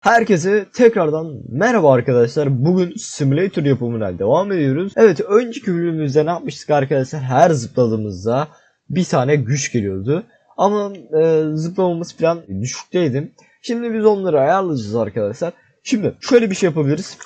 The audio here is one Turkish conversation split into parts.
Herkese tekrardan merhaba arkadaşlar. Bugün simulator yapımına devam ediyoruz. Evet önceki bölümümüzde ne yapmıştık arkadaşlar? Her zıpladığımızda bir tane güç geliyordu. Ama e, zıplamamız falan düşükteydi. Şimdi biz onları ayarlayacağız arkadaşlar. Şimdi şöyle bir şey yapabiliriz.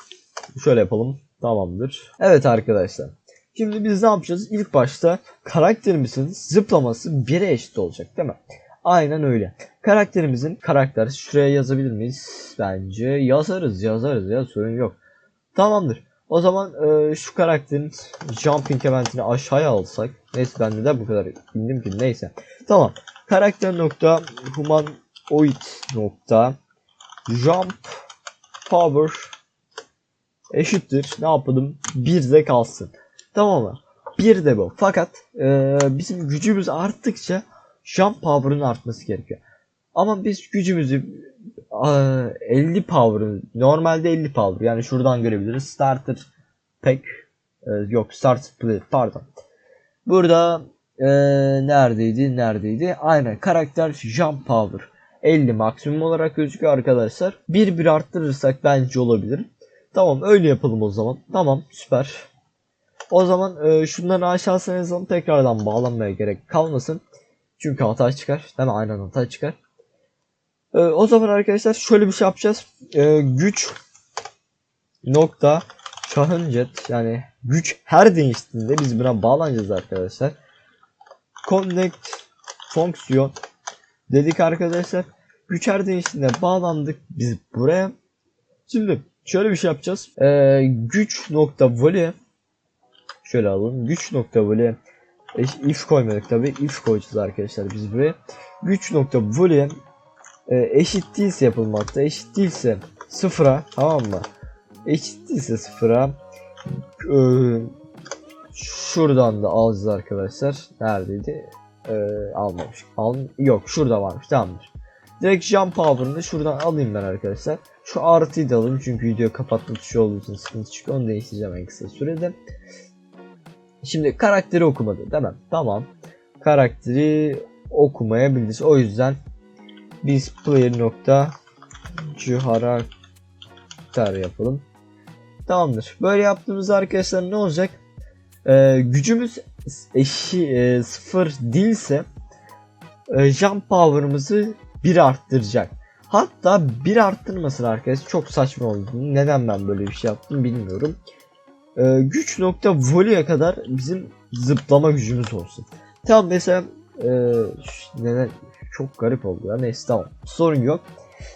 Şöyle yapalım. Tamamdır. Evet arkadaşlar. Şimdi biz ne yapacağız? İlk başta karakterimizin zıplaması 1'e eşit olacak değil mi? Aynen öyle. Karakterimizin karakter şuraya yazabilir miyiz? Bence yazarız yazarız ya sorun yok. Tamamdır. O zaman e, şu karakterin jumping eventini aşağıya alsak. Neyse ben neden bu kadar indim ki neyse. Tamam. Karakter nokta humanoid nokta jump power eşittir. Ne yapalım? Bir de kalsın. Tamam mı? Bir de bu. Fakat e, bizim gücümüz arttıkça jump power'ın artması gerekiyor. Ama biz gücümüzü e, 50 power normalde 50 power yani şuradan görebiliriz. Starter pack e, yok starter plate pardon. Burada e, neredeydi neredeydi? Aynen karakter jump power 50 maksimum olarak gözüküyor arkadaşlar. Bir bir arttırırsak bence olabilir. Tamam öyle yapalım o zaman. Tamam süper. O zaman e, şunları aşağısına yazalım tekrardan bağlanmaya gerek kalmasın. Çünkü hata çıkar. Değil mi? Aynen hata çıkar. Ee, o zaman arkadaşlar şöyle bir şey yapacağız. Ee, güç nokta şahınjet yani güç her değiştiğinde biz buna bağlanacağız arkadaşlar. Connect fonksiyon dedik arkadaşlar. Güç her değiştiğinde bağlandık biz buraya. Şimdi şöyle bir şey yapacağız. Ee, güç nokta voley şöyle alalım. Güç nokta voley if koymadık tabi if koyacağız arkadaşlar biz buraya güç nokta boolean e, eşit değilse yapılmakta eşit değilse sıfıra tamam mı? Eşit değilse sıfıra e, şuradan da alacağız arkadaşlar. Neredeydi? E, almamış. Al, yok şurada varmış tamamdır. Direkt jump power'ını şuradan alayım ben arkadaşlar. Şu artıyı da alayım çünkü video kapatma tuşu olduğu için sıkıntı çıkıyor. Onu değiştireceğim en kısa sürede. Şimdi karakteri okumadı değil mi? Tamam. Karakteri okumayabiliriz. O yüzden biz player nokta karakter yapalım. Tamamdır. Böyle yaptığımızda arkadaşlar ne olacak? Ee, gücümüz eşi e, sıfır değilse e, jump power'ımızı bir arttıracak. Hatta bir arttırmasın arkadaşlar. Çok saçma oldu. Neden ben böyle bir şey yaptım bilmiyorum e, güç nokta voleye kadar bizim zıplama gücümüz olsun. Tamam mesela e, neden çok garip oldu ya neyse tamam sorun yok.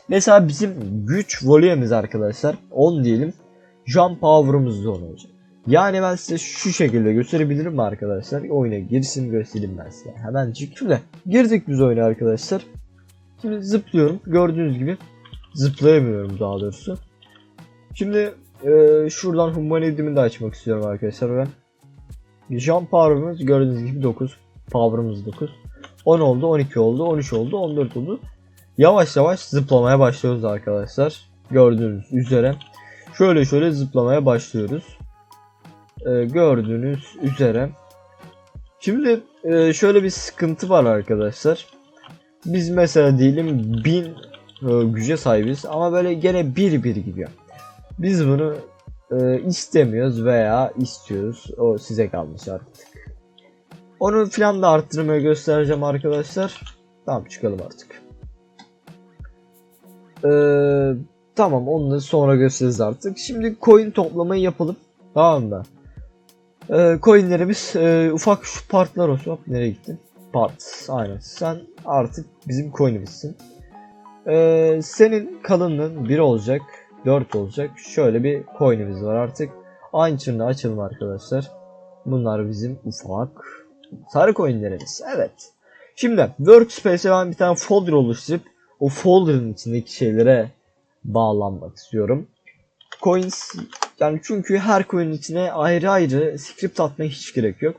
Mesela bizim güç voleyemiz arkadaşlar 10 diyelim. Jump power'ımız da 10 olacak. Yani ben size şu şekilde gösterebilirim arkadaşlar? Oyuna girsin göstereyim ben size. Hemen çık. Şimdi girdik biz oyuna arkadaşlar. Şimdi zıplıyorum. Gördüğünüz gibi zıplayamıyorum daha doğrusu. Şimdi ee, şuradan humanizmi de açmak istiyorum arkadaşlar ben. Jump power'ımız gördüğünüz gibi 9. Power'ımız 9. 10 oldu, 12 oldu, 13 oldu, 14 oldu. Yavaş yavaş zıplamaya başlıyoruz arkadaşlar. Gördüğünüz üzere. Şöyle şöyle zıplamaya başlıyoruz. Ee, gördüğünüz üzere. Şimdi e, şöyle bir sıkıntı var arkadaşlar. Biz mesela diyelim 1000 e, güce sahibiz ama böyle gene 1 1 gidiyor. Biz bunu e, istemiyoruz veya istiyoruz. O size kalmış artık. Onu filan da arttırmaya göstereceğim arkadaşlar. Tamam çıkalım artık. Ee, tamam onu da sonra gösteririz artık. Şimdi coin toplamayı yapalım. Tamam mı? Ee, coinlerimiz e, ufak şu partlar olsun. Hop nereye gittin? Part. Aynen. Sen artık bizim coin'imizsin. Ee, senin kalınlığın 1 olacak. 4 olacak. Şöyle bir coin'imiz var artık. Aynı açalım arkadaşlar. Bunlar bizim ufak sarı coin'lerimiz. Evet. Şimdi Workspace'e ben bir tane folder oluşturup o folder'ın içindeki şeylere bağlanmak istiyorum. Coins yani çünkü her coin'in içine ayrı ayrı script atmaya hiç gerek yok.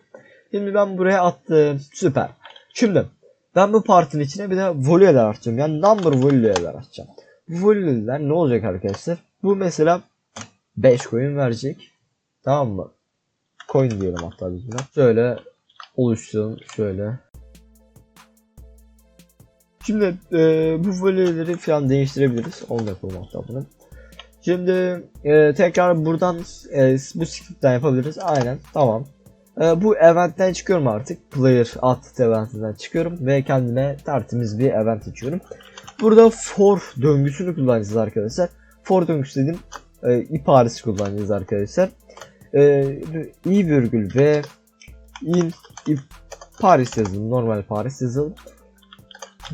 Şimdi ben buraya attım. Süper. Şimdi ben bu partinin içine bir de voleyler atacağım. Yani number voleyler atacağım. Bu voleyler ne olacak arkadaşlar? Bu mesela 5 coin verecek. Tamam mı? Coin diyelim hatta biz buna. Şöyle oluşturalım. Şöyle. Şimdi e, bu value'leri falan değiştirebiliriz. Onu da yapalım bunu. Şimdi e, tekrar buradan e, bu script'ten yapabiliriz. Aynen tamam. E, bu eventten çıkıyorum artık. Player at eventinden çıkıyorum ve kendime tertemiz bir event açıyorum. Burada for döngüsünü kullanacağız arkadaşlar. For döngüsü dedim. E, iparesi kullanacağız arkadaşlar. E, i virgül ve in Paris yazalım. Normal Paris yazalım.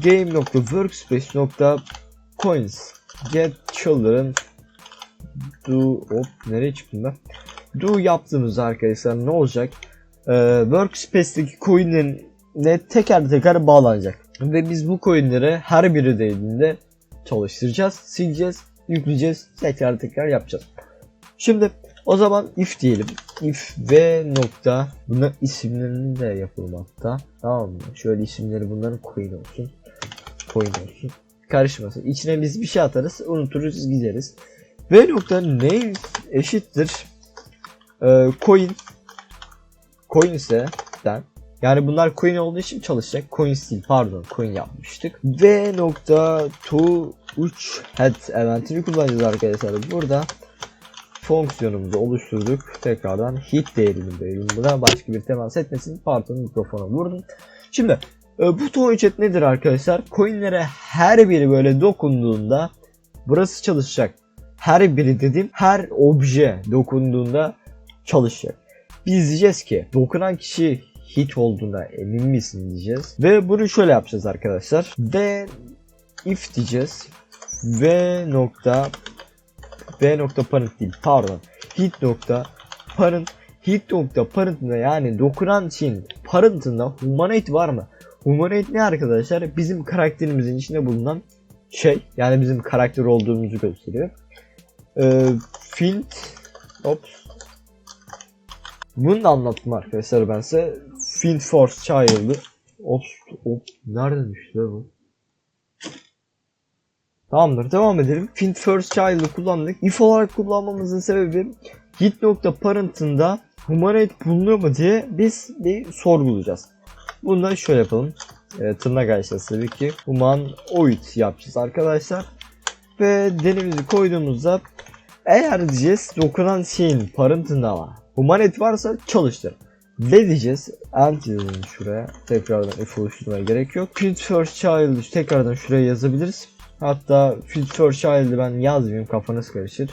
Game.workspace.coins Get children do hop nereye çıktım ben? Do yaptığımız arkadaşlar ne olacak? Ee, Workspace'deki coin'lerin ne teker teker bağlanacak. Ve biz bu coin'leri her biri değdiğinde çalıştıracağız, sileceğiz, yükleyeceğiz, tekrar tekrar yapacağız. Şimdi o zaman if diyelim. If v nokta bunların isimlerini de yapalım hatta. Tamam mı? Şöyle isimleri bunların coin olsun. Coin olsun. Karışmasın. İçine biz bir şey atarız, unuturuz, gideriz. V nokta name eşittir e, coin coin ise den yani bunlar coin olduğu için çalışacak. Coin değil pardon coin yapmıştık. V nokta to 3 head eventini kullanacağız arkadaşlar. Burada fonksiyonumuzu oluşturduk. Tekrardan hit değerini verelim. Buna başka bir temas etmesin. Pardon mikrofona vurdum. Şimdi e, bu toy chat nedir arkadaşlar? Coinlere her biri böyle dokunduğunda burası çalışacak. Her biri dedim her obje dokunduğunda çalışacak. Biz diyeceğiz ki dokunan kişi hit olduğuna emin misin diyeceğiz. Ve bunu şöyle yapacağız arkadaşlar. Ve if diyeceğiz. V nokta B nokta parent değil pardon. Hit nokta parent hit nokta parent'ında yani dokunan şeyin parent'ında humanate var mı? Humanate ne arkadaşlar? Bizim karakterimizin içinde bulunan şey. Yani bizim karakter olduğumuzu gösteriyor. Ee, Fint Ops Bunu da anlattım arkadaşlar ben size. Field Force Child'ı. Ops, op, nereden düştü bu? Tamamdır devam edelim. Find First Child'ı kullandık. If olarak kullanmamızın sebebi hit.parent'ında humanate bulunuyor mu diye biz bir sorgulayacağız. Bunu da şöyle yapalım. E, tırnak açacağız tabii ki. Humanoid yapacağız arkadaşlar. Ve denimizi koyduğumuzda eğer diyeceğiz dokunan şeyin parent'ında var. Humanate varsa çalıştır. Ve diyeceğiz. Ant yazalım şuraya. Tekrardan if oluşturmaya gerek yok. Field First Child tekrardan şuraya yazabiliriz. Hatta Field First Child'ı ben yazmayayım kafanız karışır.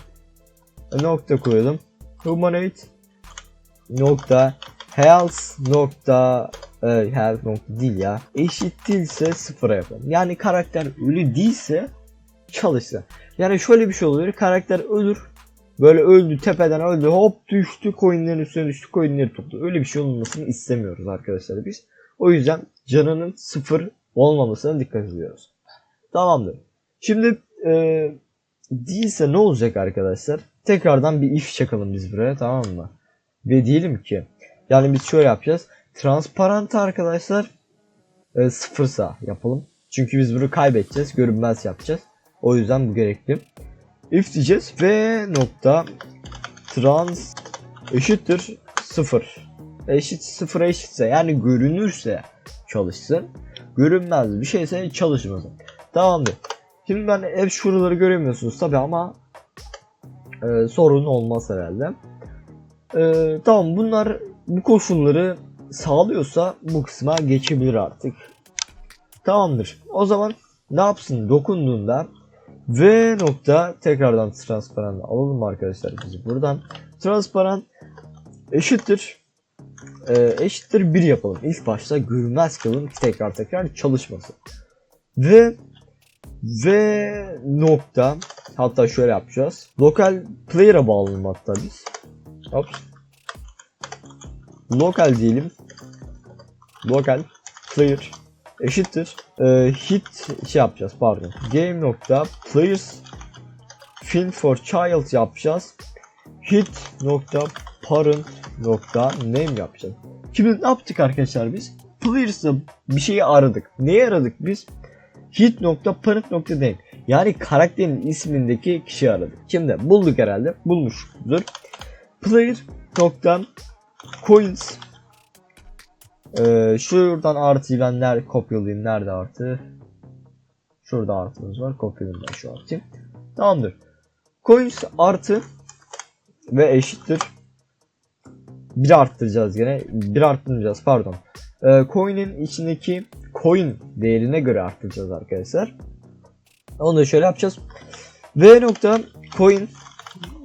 Nokta koyalım. Humanate nokta health nokta e, health nokta değil ya. Eşit değilse sıfıra yapalım. Yani karakter ölü değilse çalışsın. Yani şöyle bir şey oluyor. Karakter ölür. Böyle öldü tepeden öldü hop düştü coinlerin üstüne düştü coinleri tuttu. Öyle bir şey olmasını istemiyoruz arkadaşlar biz. O yüzden canının sıfır olmamasına dikkat ediyoruz. Tamamdır. Şimdi e, değilse ne olacak arkadaşlar? Tekrardan bir if çakalım biz buraya tamam mı? Ve diyelim ki yani biz şöyle yapacağız. Transparant arkadaşlar e, sıfırsa yapalım. Çünkü biz bunu kaybedeceğiz. Görünmez yapacağız. O yüzden bu gerekli. If diyeceğiz ve nokta trans eşittir sıfır. Eşit sıfıra eşitse yani görünürse çalışsın. Görünmez bir şeyse çalışmasın. Tamamdır. Şimdi ben hep şuraları göremiyorsunuz tabi ama e, sorun olmaz herhalde. E, tamam bunlar bu koşulları sağlıyorsa bu kısma geçebilir artık. Tamamdır. O zaman ne yapsın dokunduğunda V nokta tekrardan transparan alalım arkadaşlar bizi buradan. Transparan eşittir e, eşittir 1 yapalım. İlk başta görünmez kılın tekrar tekrar çalışması. Ve ve nokta hatta şöyle yapacağız. Lokal player'a bağlayalım hatta biz. Hop. Lokal diyelim. Lokal player eşittir. E, hit şey yapacağız pardon. Game nokta players fin for child yapacağız. Hit nokta parent nokta name yapacağız. Şimdi ne yaptık arkadaşlar biz? Players'da bir şeyi aradık. Neyi aradık biz? Hit nokta parent nokta name. Yani karakterin ismindeki kişiyi aradık. Şimdi bulduk herhalde. Bulmuştur. Player nokta coins ee, şuradan artıyı ben nerede kopyalayayım? Nerede artı? Şurada artımız var. Kopyalayayım ben şu atayım. Tamamdır. Coins artı ve eşittir. Bir arttıracağız gene. Bir arttırmayacağız pardon. Ee, coin'in içindeki coin değerine göre arttıracağız arkadaşlar. Onu da şöyle yapacağız. V nokta coin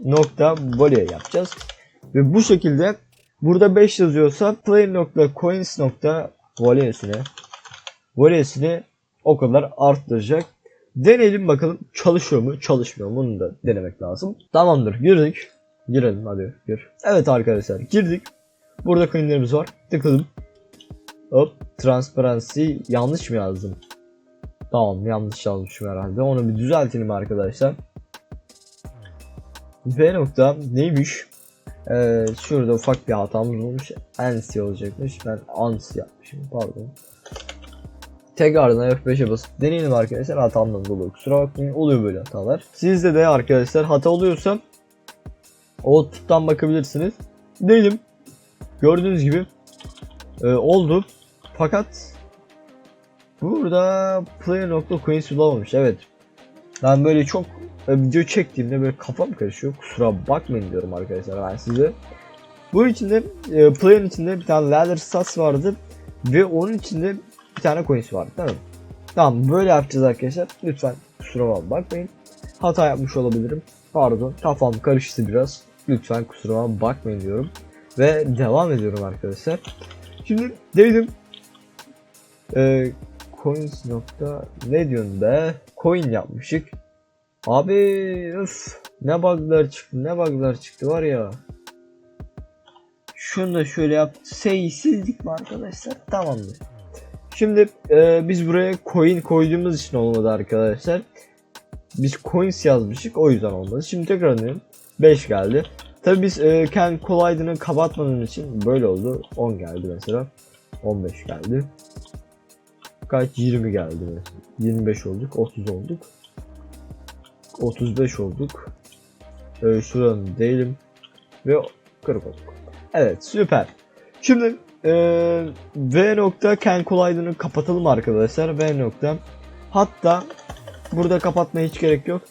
nokta value yapacağız. Ve bu şekilde burada 5 yazıyorsa player nokta coins nokta value'sine value'sini o kadar arttıracak. Deneyelim bakalım çalışıyor mu çalışmıyor mu bunu da denemek lazım. Tamamdır girdik. Girelim hadi gir. Evet arkadaşlar girdik. Burada coinlerimiz var. Tıkladım. Hop transparency yanlış mı yazdım? Tamam yanlış yazmışım herhalde. Onu bir düzeltelim arkadaşlar. V nokta neymiş? Ee, şurada ufak bir hatamız olmuş. ANSI olacakmış. Ben ANSI yapmışım. Pardon. Tekrardan F5'e basıp deneyelim arkadaşlar. Hatamdan dolayı kusura bakmayın. Oluyor böyle hatalar. Sizde de arkadaşlar hata oluyorsa Output'tan bakabilirsiniz. Değilim. Gördüğünüz gibi e, oldu. Fakat burada player.coins bulamamış. Evet. Ben böyle çok e, video çektiğimde böyle kafam karışıyor. Kusura bakmayın diyorum arkadaşlar ben size. Bunun içinde e, player'ın içinde bir tane ladder stats vardı ve onun içinde bir tane coins vardı mi? Tamam böyle yapacağız arkadaşlar. Lütfen kusura bakmayın. Hata yapmış olabilirim. Pardon kafam karıştı biraz. Lütfen kusuruma bakmayın diyorum. Ve devam ediyorum arkadaşlar. Şimdi dedim e, coins nokta ne diyorsun be? Coin yapmışık. Abi öf ne bug'lar çıktı ne bug'lar çıktı var ya. Şunu da şöyle yap. Seyizsizlik mi arkadaşlar? Tamamdır. Şimdi e, biz buraya coin koyduğumuz için olmadı arkadaşlar. Biz coins yazmışık o yüzden olmadı. Şimdi tekrar deneyelim. 5 geldi. Tabi biz e, kendi kolaydığını kapatmadığımız için böyle oldu. 10 geldi mesela. 15 geldi. Kaç? 20 geldi mesela. 25 olduk. 30 olduk. 35 olduk. E, şuranın değilim. Ve 40 olduk. Evet süper. Şimdi e, V nokta Ken kolaydığını kapatalım arkadaşlar. V nokta. Hatta burada kapatmaya hiç gerek yok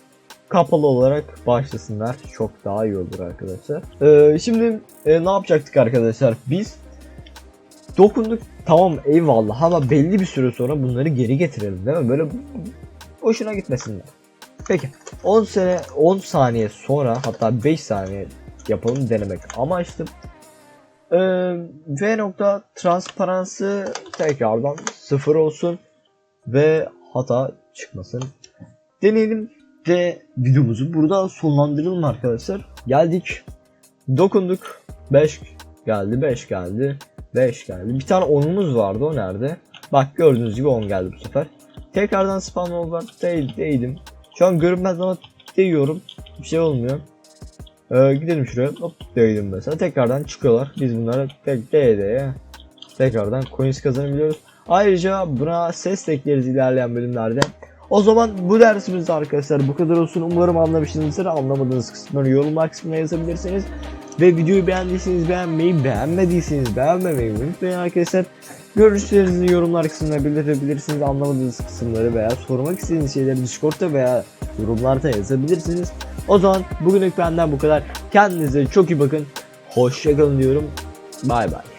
kapalı olarak başlasınlar. Çok daha iyi olur arkadaşlar. Ee, şimdi e, ne yapacaktık arkadaşlar? Biz dokunduk tamam eyvallah ama belli bir süre sonra bunları geri getirelim değil mi? Böyle boşuna gitmesinler. Peki 10 sene 10 saniye sonra hatta 5 saniye yapalım denemek amaçlı. Ee, v nokta transparansı tekrardan sıfır olsun ve hata çıkmasın. Deneyelim ve videomuzu burada sonlandıralım arkadaşlar. Geldik. Dokunduk. 5 geldi, 5 geldi, 5 geldi. Bir tane 10'umuz vardı o nerede? Bak gördüğünüz gibi 10 geldi bu sefer. Tekrardan spam over değil, değdim. Şu an görünmez ama değiyorum. Bir şey olmuyor. Ee, gidelim şuraya. Hop değdim mesela. Tekrardan çıkıyorlar. Biz bunları tek değdeye tekrardan coins kazanabiliyoruz. Ayrıca buna ses ekleriz ilerleyen bölümlerde. O zaman bu dersimizde arkadaşlar bu kadar olsun. Umarım anlamışsınızdır. Anlamadığınız kısımları yorumlar kısmına yazabilirsiniz. Ve videoyu beğendiyseniz beğenmeyi, beğenmediyseniz beğenmemeyi unutmayın arkadaşlar. Görüşlerinizi yorumlar kısmına belirtebilirsiniz. Anlamadığınız kısımları veya sormak istediğiniz şeyleri Discord'da veya yorumlarda yazabilirsiniz. O zaman bugünlük benden bu kadar. Kendinize çok iyi bakın. Hoşçakalın diyorum. Bay bay.